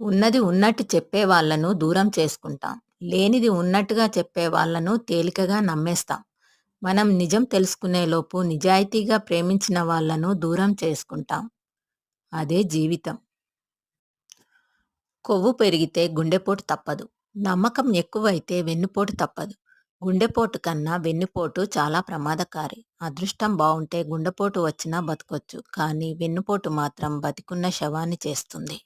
ఉన్నది ఉన్నట్టు చెప్పే వాళ్ళను దూరం చేసుకుంటాం. లేనిది ఉన్నట్టుగా చెప్పే వాళ్ళను తేలికగా నమ్మేస్తాం. మనం నిజం తెలుసుకునేలోపు నిజాయితీగా ప్రేమించిన వాళ్ళను దూరం చేసుకుంటాం. అదే జీవితం. కొవ్వు పెరిగితే గుండెపోటు తప్పదు. నమ్మకం ఎక్కువైతే వెన్నుపోటు తప్పదు. గుండెపోటు కన్నా వెన్నుపోటు చాలా ప్రమాదకారి. అదృష్టం బావుంటే గుండెపోటు వచ్చినా బతకొచ్చు. కానీ వెన్నుపోటు మాత్రం బతికున్న శవాన్ని చేస్తుంది.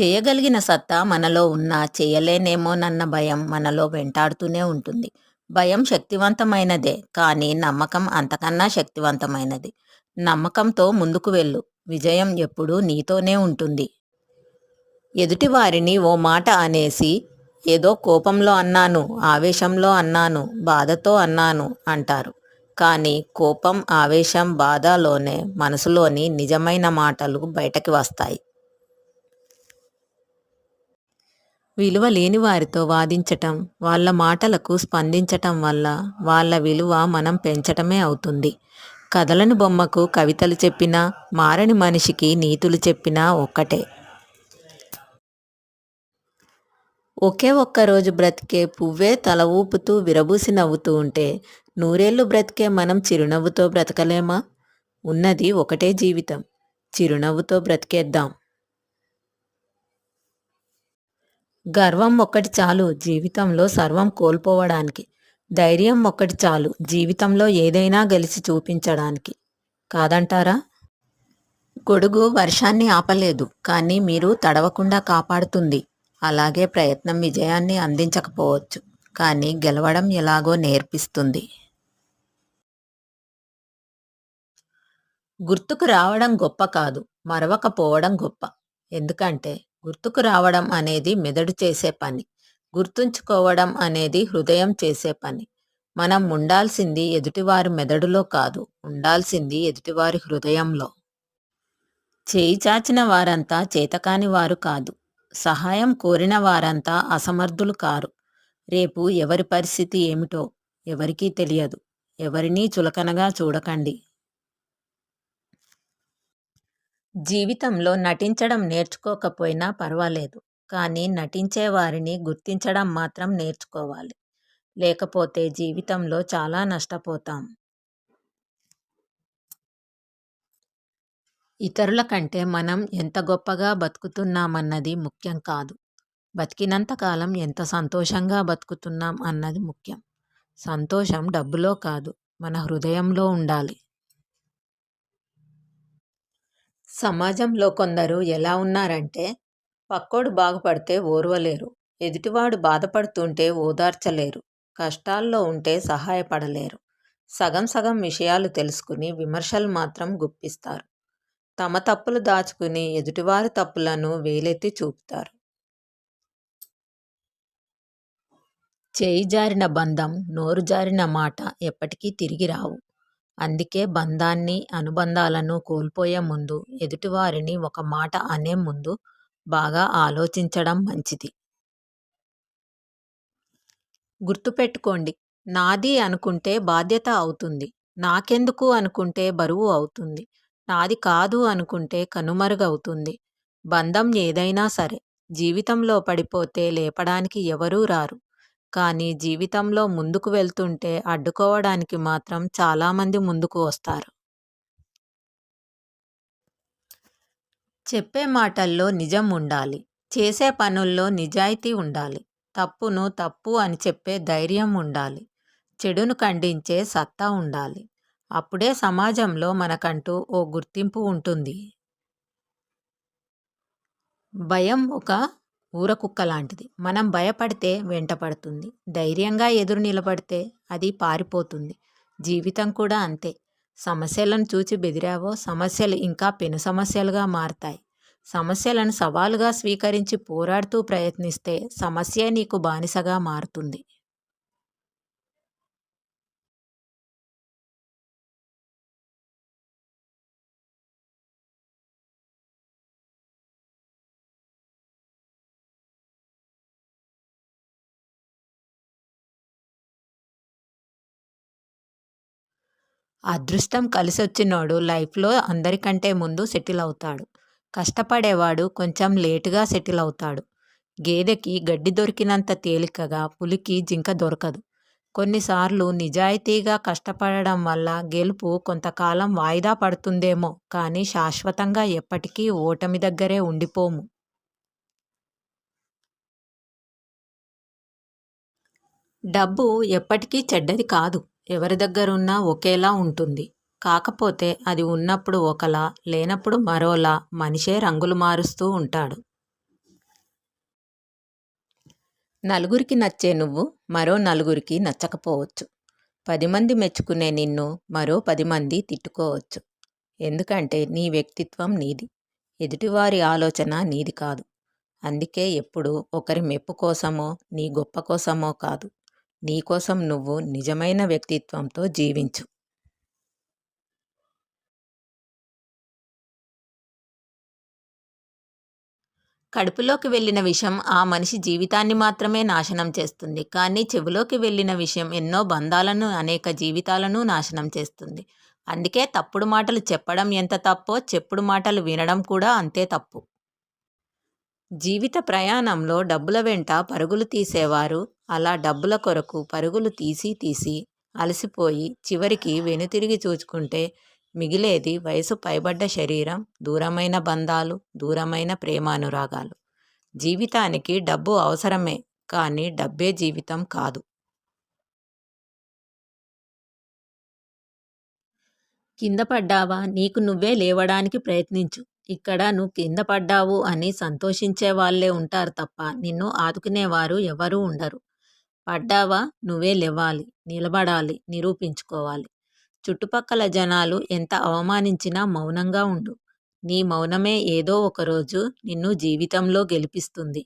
చేయగలిగిన సత్తా మనలో ఉన్నా చేయలేనేమోనన్న భయం మనలో వెంటాడుతూనే ఉంటుంది. భయం శక్తివంతమైనదే కానీ నమ్మకం అంతకన్నా శక్తివంతమైనది. నమ్మకంతో ముందుకు వెళ్ళు. విజయం ఎప్పుడూ నీతోనే ఉంటుంది. ఎదుటివారిని ఓ మాట అనేసి ఏదో కోపంలో అన్నాను, ఆవేశంలో అన్నాను, బాధతో అన్నాను అంటారు. కానీ కోపం, ఆవేశం, బాధలోనే మనసులోని నిజమైన మాటలు బయటకి వస్తాయి. విలువ లేని వారితో వాదించటం, వాళ్ళ మాటలకు స్పందించటం వల్ల వాళ్ళ విలువ మనం పెంచటమే అవుతుంది. కదలని బొమ్మకు కవితలు చెప్పినా, మారని మనిషికి నీతులు చెప్పినా ఒక్కటే. ఒకే ఒక్క రోజు బ్రతికే పువ్వే తల ఊపుతూ విరబూసి నవ్వుతూ ఉంటే, నూరేళ్ళు బ్రతికే మనం చిరునవ్వుతో బ్రతకలేమా? ఉన్నది ఒకటే జీవితం. చిరునవ్వుతో బ్రతికేద్దాం. గర్వం ఒక్కటి చాలు జీవితంలో సర్వం కోల్పోవడానికి. ధైర్యం ఒక్కటి చాలు జీవితంలో ఏదైనా గెలిచి చూపించడానికి. కాదంటారా? గొడుగు వర్షాన్ని ఆపలేదు. కానీ మీరు తడవకుండా కాపాడుతుంది. అలాగే ప్రయత్నం విజయాన్ని అందించకపోవచ్చు. కానీ గెలవడం ఎలాగో నేర్పిస్తుంది. గుర్తుకు రావడం గొప్ప కాదు. మరవకపోవడం గొప్ప. ఎందుకంటే గుర్తుకు రావడం అనేది మెదడు చేసే పని. గుర్తుంచుకోవడం అనేది హృదయం చేసే పని. మనం ఉండాల్సింది ఎదుటివారి మెదడులో కాదు. ఉండాల్సింది ఎదుటివారి హృదయంలో. చేయి చాచిన వారంతా చేతకాని వారు కాదు. సహాయం కోరిన వారంతా అసమర్థులు కారు. రేపు ఎవరి పరిస్థితి ఏమిటో ఎవరికీ తెలియదు. ఎవరినీ చులకనగా చూడకండి. జీవితంలో నటించడం నేర్చుకోకపోయినా పర్వాలేదు. కానీ నటించే వారిని గుర్తించడం మాత్రం నేర్చుకోవాలి. లేకపోతే జీవితంలో చాలా నష్టపోతాం. ఇతరుల కంటే మనం ఎంత గొప్పగా బతుకుతున్నామన్నది ముఖ్యం కాదు. బతికినంత కాలం ఎంత సంతోషంగా బతుకుతున్నాం అన్నది ముఖ్యం. సంతోషం డబ్బులో కాదు. మన హృదయంలో ఉండాలి. సమాజంలో కొందరు ఎలా ఉన్నారంటే పక్కోడు బాగుపడితే ఓర్వలేరు. ఎదుటివాడు బాధపడుతుంటే ఓదార్చలేరు. కష్టాల్లో ఉంటే సహాయపడలేరు. సగం సగం విషయాలు తెలుసుకుని విమర్శలు మాత్రం గుప్పిస్తారు. తమ తప్పులు దాచుకుని ఎదుటివారి తప్పులను వేలెత్తి చూపుతారు. చేయి జారిన బంధం, నోరు జారిన మాట ఎప్పటికీ తిరిగి రావు. అందుకే బంధాన్ని, అనుబంధాలను కోల్పోయే ముందు ఎదుటివారిని ఒక మాట అనే ముందు బాగా ఆలోచించడం మంచిది. గుర్తుపెట్టుకోండి నాది అనుకుంటే బాధ్యత అవుతుంది. నాకెందుకు అనుకుంటే బరువు అవుతుంది. నాది కాదు అనుకుంటే కనుమరుగవుతుంది. బంధం ఏదైనా సరే జీవితంలో పడిపోతే లేపడానికి ఎవరూ రారు. కానీ జీవితంలో ముందుకు వెళ్తుంటే అడ్డుకోవడానికి మాత్రం చాలామంది ముందుకు వస్తారు. చెప్పే మాటల్లో నిజం ఉండాలి. చేసే పనుల్లో నిజాయితీ ఉండాలి. తప్పును తప్పు అని చెప్పే ధైర్యం ఉండాలి. చెడును ఖండించే సత్తా ఉండాలి. అప్పుడే సమాజంలో మనకంటూ ఓ గుర్తింపు ఉంటుంది. భయం ఒక ఊరకుక్క లాంటిది. మనం భయపడితే వెంటపడుతుంది. ధైర్యంగా ఎదురు నిలబడితే అది పారిపోతుంది. జీవితం కూడా అంతే. సమస్యలను చూచి బెదిరావో సమస్యలు ఇంకా పెను సమస్యలుగా మారతాయి. సమస్యలను సవాలుగా స్వీకరించి పోరాడుతూ ప్రయత్నిస్తే సమస్య నీకు బానిసగా మారుతుంది. అదృష్టం కలిసొచ్చినోడు లైఫ్లో అందరికంటే ముందు సెటిల్ అవుతాడు. కష్టపడేవాడు కొంచెం లేటుగా సెటిల్ అవుతాడు గేదెకి గడ్డి దొరికినంత తేలికగా పులికి జింక దొరకదు. కొన్నిసార్లు నిజాయితీగా కష్టపడడం వల్ల గెలుపు కొంతకాలం వాయిదా పడుతుందేమో కానీ శాశ్వతంగా ఎప్పటికీ ఓటమి దగ్గరే ఉండిపోము. డబ్బు ఎప్పటికీ చెడ్డది కాదు. ఎవరి దగ్గరున్నా ఒకేలా ఉంటుంది. కాకపోతే అది ఉన్నప్పుడు ఒకలా లేనప్పుడు మరోలా మనిషే రంగులు మారుస్తూ ఉంటాడు. నలుగురికి నచ్చే నువ్వు మరో నలుగురికి నచ్చకపోవచ్చు. పది మంది మెచ్చుకునే నిన్ను మరో పది మంది తిట్టుకోవచ్చు. ఎందుకంటే నీ వ్యక్తిత్వం నీది. ఎదుటివారి ఆలోచన నీది కాదు. అందుకే ఎప్పుడు ఒకరి మెప్పు కోసమో నీ గొప్ప కోసమో కాదు. నీకోసం నువ్వు నిజమైన వ్యక్తిత్వంతో జీవించు. కడుపులోకి వెళ్ళిన విషయం ఆ మనిషి జీవితాన్ని మాత్రమే నాశనం చేస్తుంది. కానీ చెవిలోకి వెళ్ళిన విషయం ఎన్నో బంధాలను అనేక జీవితాలను నాశనం చేస్తుంది. అందుకే తప్పుడు మాటలు చెప్పడం ఎంత తప్పో చెప్పుడు మాటలు వినడం కూడా అంతే తప్పు. జీవిత ప్రయాణంలో డబ్బుల వెంట పరుగులు తీసేవారు అలా డబ్బుల కొరకు పరుగులు తీసి తీసి అలసిపోయి చివరికి వెనుతిరిగి చూచుకుంటే మిగిలేది వయసు పైబడ్డ శరీరం దూరమైన బంధాలు దూరమైన ప్రేమానురాగాలు. జీవితానికి డబ్బు అవసరమే కానీ డబ్బే జీవితం కాదు. కింద పడ్డావా? నీకు నువ్వే లేవడానికి ప్రయత్నించు. ఇక్కడ నువ్వు కింద పడ్డావు అని సంతోషించే వాళ్ళే ఉంటారు తప్ప నిన్ను ఆదుకునేవారు ఎవరూ ఉండరు. పడ్డావా? నువ్వే లేవాలి నిలబడాలి నిరూపించుకోవాలి. చుట్టుపక్కల జనాలు ఎంత అవమానించినా మౌనంగా ఉండు. నీ మౌనమే ఏదో ఒకరోజు నిన్ను జీవితంలో గెలిపిస్తుంది.